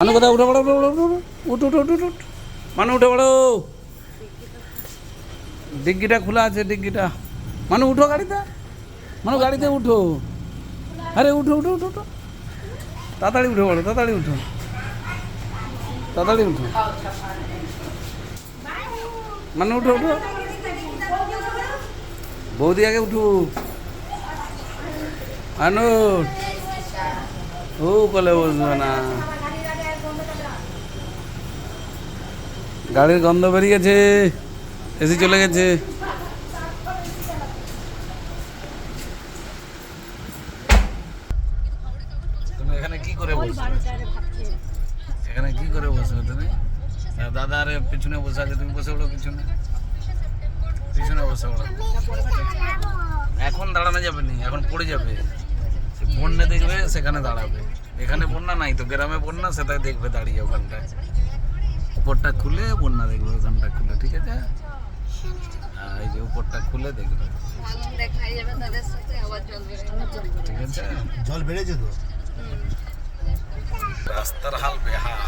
মানু কোথায়? উঠে পড়ো উঠো উঠো উঠো উঠো মানু, উঠে পড়ো ডিগ্গিটা খোলা আছে ডিগ্গিটা মানু, উঠো গাড়িতে। মানু, গাড়িতে উঠো। আরে, উঠো উঠো উঠো উঠো। তাড়াতাড়ি উঠে পড়ো তাড়াতাড়ি উঠো। তাড়াতাড়ি উঠো। মানু, উঠো উঠো। বৌদি, আগে উঠো। আনো। ও, কলে বসবে না। গাড়ির গন্ধ বেরিয়েছে এসি চলে গেছে। তুমি এখানে কি করে বসবে? এখানে কি করে বসবে তুমি? হ্যাঁ, দাদা আরে পিছনে বসে আছে তুমি বসে পড়ো পিছনে। পিছনে বসে পড়ো। এখন দাঁড়ানো যাবে না এখন পড়ে যাবে। বন্যা দেখবে সেখানে দাঁড়াবে। এখানে বন্যা নাই তো গ্রামে বন্যা সেটাই দেখবে দাঁড়িয়ে ওখানটায়। উপরটা খুলে বন্যা দেখবে ওখানটা খুলে ঠিক আছে? এই যে উপরটা খুলে দেখবে। দেখাই যাবে তাদের সাথে আবার জল বেরোবে ঠিক আছে? জল বেড়েছে তো? রাস্তার হাল বেহাল।